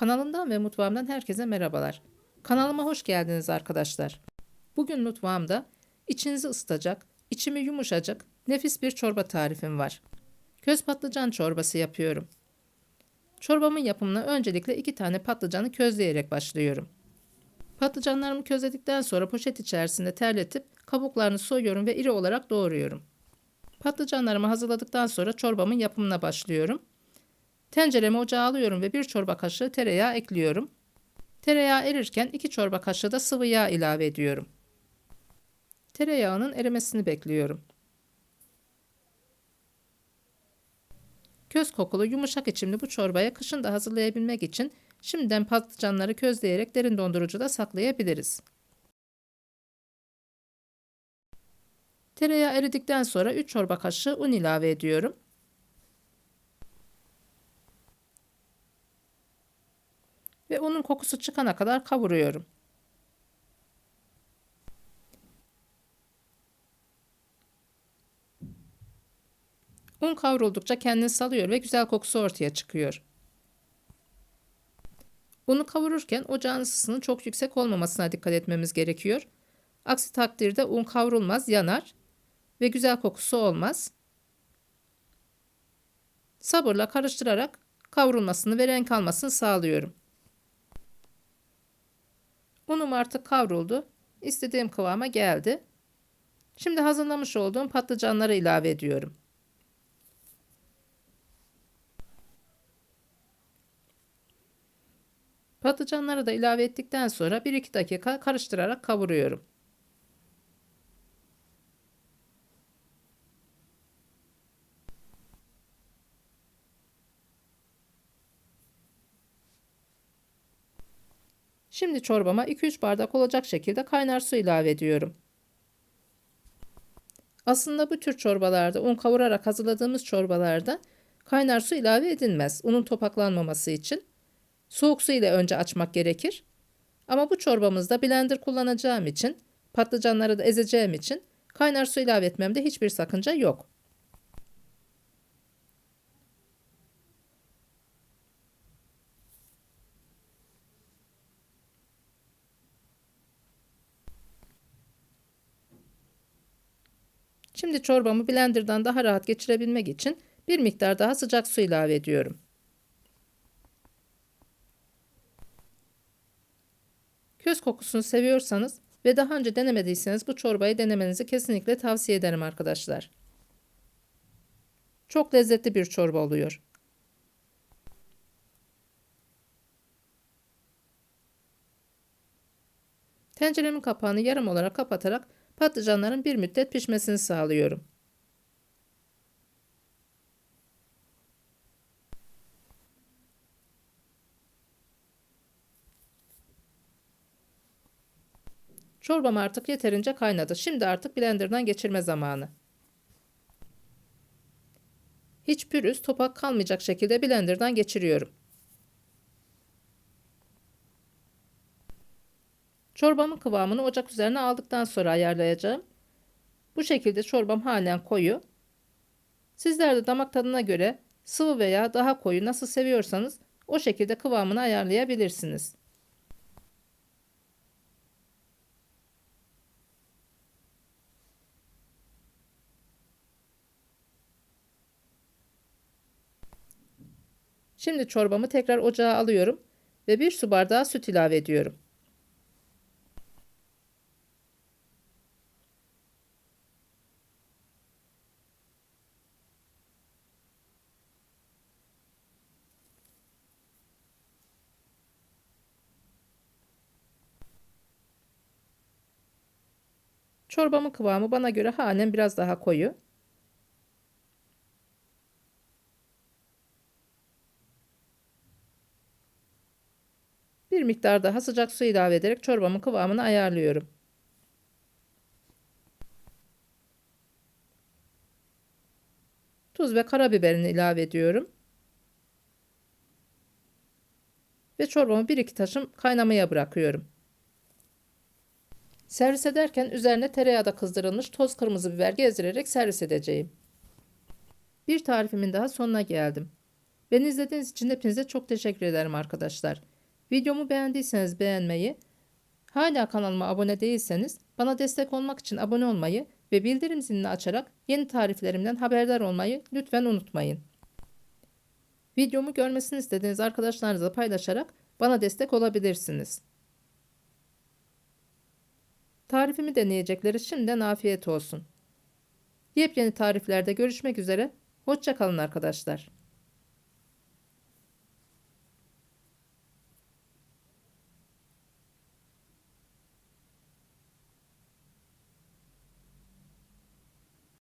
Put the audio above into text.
Kanalımdan ve mutfağımdan herkese merhabalar. Kanalıma hoş geldiniz arkadaşlar. Bugün mutfağımda içinizi ısıtacak, içimi yumuşacak nefis bir çorba tarifim var. Köz patlıcan çorbası yapıyorum. Çorbamın yapımına öncelikle iki tane patlıcanı közleyerek başlıyorum. Patlıcanlarımı közledikten sonra poşet içerisinde terletip kabuklarını soyuyorum ve iri olarak doğruyorum. Patlıcanlarımı hazırladıktan sonra çorbamın yapımına başlıyorum. Tenceremi ocağa alıyorum ve bir çorba kaşığı tereyağı ekliyorum. Tereyağı erirken 2 çorba kaşığı da sıvı yağ ilave ediyorum. Tereyağının erimesini bekliyorum. Köz kokulu yumuşak içimli bu çorbaya kışın da hazırlayabilmek için şimdiden patlıcanları közleyerek derin dondurucuda saklayabiliriz. Tereyağı eridikten sonra 3 çorba kaşığı un ilave ediyorum. Ve unun kokusu çıkana kadar kavuruyorum. Un kavruldukça kendini salıyor ve güzel kokusu ortaya çıkıyor. Unu kavururken ocağın ısısının çok yüksek olmamasına dikkat etmemiz gerekiyor. Aksi takdirde un kavrulmaz, yanar ve güzel kokusu olmaz. Sabırla karıştırarak kavrulmasını ve renk almasını sağlıyorum. Unum artık kavruldu. İstediğim kıvama geldi. Şimdi hazırlamış olduğum patlıcanları ilave ediyorum. Patlıcanları da ilave ettikten sonra 1-2 dakika karıştırarak kavuruyorum. Şimdi çorbama 2-3 bardak olacak şekilde kaynar su ilave ediyorum. Aslında bu tür çorbalarda un kavurarak hazırladığımız çorbalarda kaynar su ilave edilmez. Unun topaklanmaması için. Soğuk su ile önce açmak gerekir. Ama bu çorbamızda blender kullanacağım için, patlıcanları da ezeceğim için kaynar su ilave etmemde hiçbir sakınca yok. Şimdi çorbamı blenderdan daha rahat geçirebilmek için bir miktar daha sıcak su ilave ediyorum. Köz kokusunu seviyorsanız ve daha önce denemediyseniz bu çorbayı denemenizi kesinlikle tavsiye ederim arkadaşlar. Çok lezzetli bir çorba oluyor. Tenceremin kapağını yarım olarak kapatarak patlıcanların bir müddet pişmesini sağlıyorum. Çorbam artık yeterince kaynadı. Şimdi artık blenderdan geçirme zamanı. Hiç pürüz, topak kalmayacak şekilde blenderdan geçiriyorum. Çorbamın kıvamını ocak üzerine aldıktan sonra ayarlayacağım. Bu şekilde çorbam halen koyu. Sizler de damak tadına göre sıvı veya daha koyu nasıl seviyorsanız o şekilde kıvamını ayarlayabilirsiniz. Şimdi çorbamı tekrar ocağa alıyorum ve bir su bardağı süt ilave ediyorum. Çorbamın kıvamı bana göre halen biraz daha koyu. Bir miktar daha sıcak su ilave ederek çorbamın kıvamını ayarlıyorum. Tuz ve karabiberini ilave ediyorum. Ve çorbamı 1-2 taşım kaynamaya bırakıyorum. Servis ederken üzerine tereyağı da kızdırılmış toz kırmızı biber gezdirerek servis edeceğim. Bir tarifimin daha sonuna geldim. Beni izlediğiniz için hepinize çok teşekkür ederim arkadaşlar. Videomu beğendiyseniz beğenmeyi, hala kanalıma abone değilseniz bana destek olmak için abone olmayı ve bildirim zilini açarak yeni tariflerimden haberdar olmayı lütfen unutmayın. Videomu görmesini istediğiniz arkadaşlarınızla paylaşarak bana destek olabilirsiniz. Tarifimi deneyecekleri şimdiden afiyet olsun. Yepyeni tariflerde görüşmek üzere. Hoşçakalın arkadaşlar.